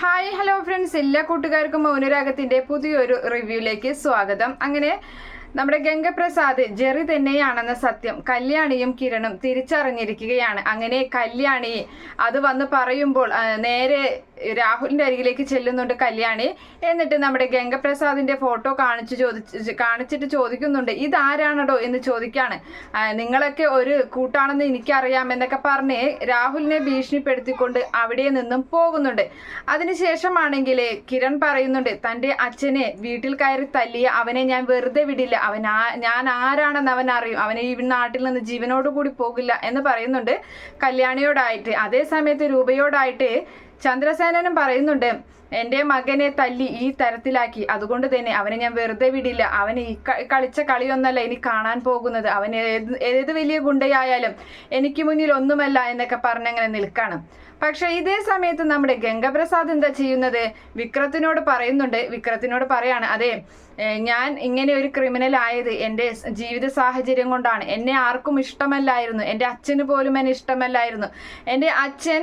Hi hello friends എല്ലാ കൂട്ടുകാർക്കും മൗനരാഗത്തിന്റെ പുതിയൊരു റിവ്യൂയിലേക്ക് സ്വാഗതം. അങ്ങനെ നമ്മുടെ ഗംഗപ്രസാദ് ജെറി തന്നെയാണെന്ന സത്യം കല്യാണിയും കിരണും തിരിച്ചറിഞ്ഞിരിക്കുകയാണ്. അങ്ങനെ കല്യാണി അത് വന്ന് പറയുമ്പോൾ നേരെ രാഹുലിന്റെ അരികിലേക്ക് ചെല്ലുന്നുണ്ട് കല്യാണി. എന്നിട്ട് നമ്മുടെ ഗംഗപ്രസാദിന്റെ ഫോട്ടോ കാണിച്ചു ചോദിച്ച് കാണിച്ചിട്ട് ചോദിക്കുന്നുണ്ട് ഇതാരാണടോ? എന്ന് ചോദിക്കാണ്. നിങ്ങളൊക്കെ ഒരു കൂട്ടാണെന്ന് എനിക്കറിയാം എന്നൊക്കെ പറഞ്ഞ് രാഹുലിനെ ഭീഷണിപ്പെടുത്തിക്കൊണ്ട് അവിടെ നിന്നും പോകുന്നുണ്ട്. അതിനുശേഷമാണെങ്കിൽ കിരൺ പറയുന്നുണ്ട് തന്റെ അച്ഛനെ വീട്ടിൽ കയറി തല്ലിയ അവനെ ഞാൻ വെറുതെ വിടില്ല. അവൻ ഞാൻ ആരാണെന്ന് അവൻ അറിയും. അവനെ ഈ നാട്ടിൽ നിന്ന് ജീവനോട് കൂടി പോകില്ല എന്ന് പറയുന്നുണ്ട് കല്യാണിയോടായിട്ട്. അതേ സമയത്ത് രൂപയോടായിട്ട് ചന്ദ്രസേനനും പറയുന്നുണ്ട് എന്റെ മകനെ തല്ലി ഈ തരത്തിലാക്കി. അതുകൊണ്ട് തന്നെ അവനെ ഞാൻ വെറുതെ വിടില്ല. അവന് ഈ കളിച്ച കളിയൊന്നല്ല ഇനി കാണാൻ പോകുന്നത്. അവൻ ഏത് ഏത് വലിയ ഗുണ്ടയായാലും എനിക്ക് മുന്നിൽ ഒന്നുമല്ല എന്നൊക്കെ പറഞ്ഞങ്ങനെ നിൽക്കാണ്. പക്ഷെ ഇതേ സമയത്ത് നമ്മുടെ ഗംഗപ്രസാദ് എന്താ ചെയ്യുന്നത്? വിക്രത്തിനോട് പറയുന്നുണ്ട്. വിക്രത്തിനോട് പറയാണ് അതെ ഞാൻ ഇങ്ങനെ ഒരു ക്രിമിനൽ ആയത് എന്റെ ജീവിത സാഹചര്യം കൊണ്ടാണ്. എന്നെ ആർക്കും ഇഷ്ടമല്ലായിരുന്നു. എന്റെ അച്ഛന് പോലും എന്നെ ഇഷ്ടമല്ലായിരുന്നു. എന്റെ അച്ഛൻ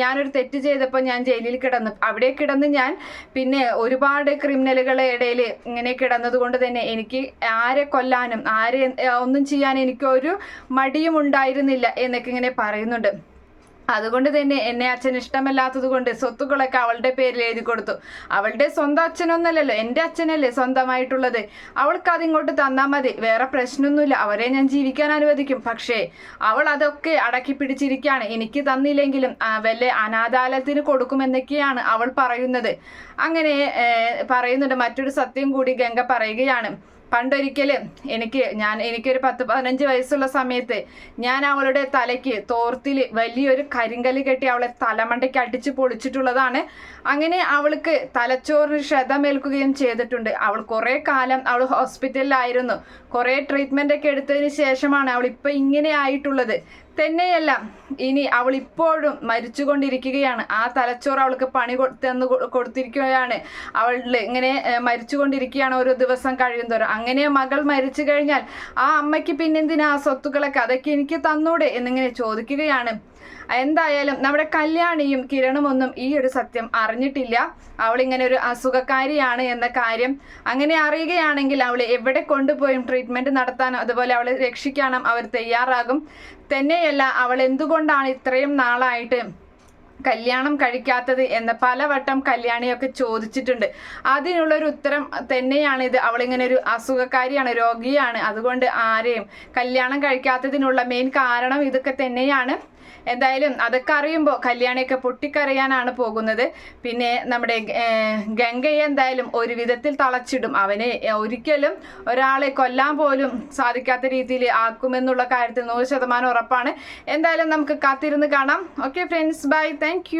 ഞാനൊരു തെറ്റ് ചെയ്തപ്പോൾ ഞാൻ ജയിലിൽ കിടന്നു. അവിടെ കിടന്ന് ഞാൻ പിന്നെ ഒരുപാട് ക്രിമിനലുകളെ ഇടയിൽ ഇങ്ങനെ കിടന്നത് കൊണ്ട് തന്നെ എനിക്ക് ആരെ കൊല്ലാനും ആരെ ഒന്നും ചെയ്യാൻ എനിക്കൊരു മടിയും ഉണ്ടായിരുന്നില്ല എന്നൊക്കെ ഇങ്ങനെ പറയുന്നുണ്ട്. അതുകൊണ്ട് തന്നെ എന്നെ അച്ഛൻ ഇഷ്ടമല്ലാത്തത് കൊണ്ട് സ്വത്തുക്കളൊക്കെ അവളുടെ പേരിൽ എഴുതി കൊടുത്തു. അവളുടെ സ്വന്തം അച്ഛനൊന്നല്ലല്ലോ എന്റെ അച്ഛനല്ലേ സ്വന്തമായിട്ടുള്ളത്. അവൾക്ക് അതിങ്ങോട്ട് തന്നാൽ മതി വേറെ പ്രശ്നമൊന്നുമില്ല. അവരെ ഞാൻ ജീവിക്കാൻ അനുവദിക്കും. പക്ഷേ അവൾ അതൊക്കെ അടക്കി പിടിച്ചിരിക്കുകയാണ്. എനിക്ക് തന്നില്ലെങ്കിലും വല്ല അനാഥാലയത്തിന് കൊടുക്കുമെന്നൊക്കെയാണ് അവൾ പറയുന്നത്. അങ്ങനെ പറയുന്നുണ്ട്. മറ്റൊരു സത്യം കൂടി ഗംഗ പറയുകയാണ്. പണ്ടൊരിക്കൽ എനിക്ക് ഞാൻ എനിക്കൊരു പത്ത് പതിനഞ്ച് വയസ്സുള്ള സമയത്ത് ഞാൻ അവളുടെ തലയ്ക്ക് തോർത്തിൽ വലിയൊരു കരിങ്കൽ കെട്ടി അവളെ തലമണ്ടയ്ക്ക് അടിച്ച് പൊളിച്ചിട്ടുള്ളതാണ്. അങ്ങനെ അവൾക്ക് തലച്ചോറിന് ക്ഷതമേൽക്കുകയും ചെയ്തിട്ടുണ്ട്. അവൾ കുറേ കാലം അവൾ ഹോസ്പിറ്റലിലായിരുന്നു. കുറേ ട്രീറ്റ്മെന്റ് ഒക്കെ എടുത്തതിന് ശേഷമാണ് അവൾ ഇപ്പം ഇങ്ങനെ ആയിട്ടുള്ളത്. തന്നെയല്ല. ഇനി അവൾ ഇപ്പോഴും മരിച്ചുകൊണ്ടിരിക്കുകയാണ്. ആ തലച്ചോറ് അവൾക്ക് പണി തന്നു കൊടുത്തിരിക്കുകയാണ്. അവൾ ഇങ്ങനെ മരിച്ചുകൊണ്ടിരിക്കുകയാണ് ഓരോ ദിവസം കഴിയുന്തോറും. അങ്ങനെ മകൾ മരിച്ചു കഴിഞ്ഞാൽ ആ അമ്മയ്ക്ക് പിന്നെന്തിനാ ആ സ്വത്തുക്കളൊക്കെ അതൊക്കെ എനിക്ക് തന്നൂടെ എന്നിങ്ങനെ ചോദിക്കുകയാണ്. എന്തായാലും നമ്മുടെ കല്യാണിയും കിരണും ഒന്നും ഈ ഒരു സത്യം അറിഞ്ഞിട്ടില്ല. അവൾ ഇങ്ങനെ ഒരു അസുഖക്കാരിയാണ് എന്ന കാര്യം അങ്ങനെ അറിയുകയാണെങ്കിൽ അവൾ എവിടെ കൊണ്ടുപോയും ട്രീറ്റ്മെന്റ് നടത്താനും അതുപോലെ അവളെ രക്ഷിക്കാനും അവർ തയ്യാറാകും. തന്നെയല്ല അവൾ എന്തുകൊണ്ടാണ് ഇത്രയും നാളായിട്ട് കല്യാണം കഴിക്കാത്തത് എന്ന് പലവട്ടം കല്യാണിയൊക്കെ ചോദിച്ചിട്ടുണ്ട്. അതിനുള്ളൊരു ഉത്തരം തന്നെയാണ് ഇത്. അവളിങ്ങനെ ഒരു അസുഖക്കാരിയാണ് രോഗിയാണ്. അതുകൊണ്ട് ആരെയും കല്യാണം കഴിക്കാത്തതിനുള്ള മെയിൻ കാരണം ഇതൊക്കെ തന്നെയാണ്. എന്തായാലും അതൊക്കെ അറിയുമ്പോൾ കല്യാണിയൊക്കെ പൊട്ടിക്കറിയാനാണ് പോകുന്നത്. പിന്നെ നമ്മുടെ ഗംഗയെ എന്തായാലും ഒരു വിധത്തിൽ തളച്ചിടും. അവനെ ഒരിക്കലും ഒരാളെ കൊല്ലാൻ പോലും സാധിക്കാത്ത രീതിയിൽ ആക്കുമെന്നുള്ള കാര്യത്തിൽ നൂറ് ശതമാനം ഉറപ്പാണ്. എന്തായാലും നമുക്ക് കാത്തിരുന്ന് കാണാം. Okay friends bye thank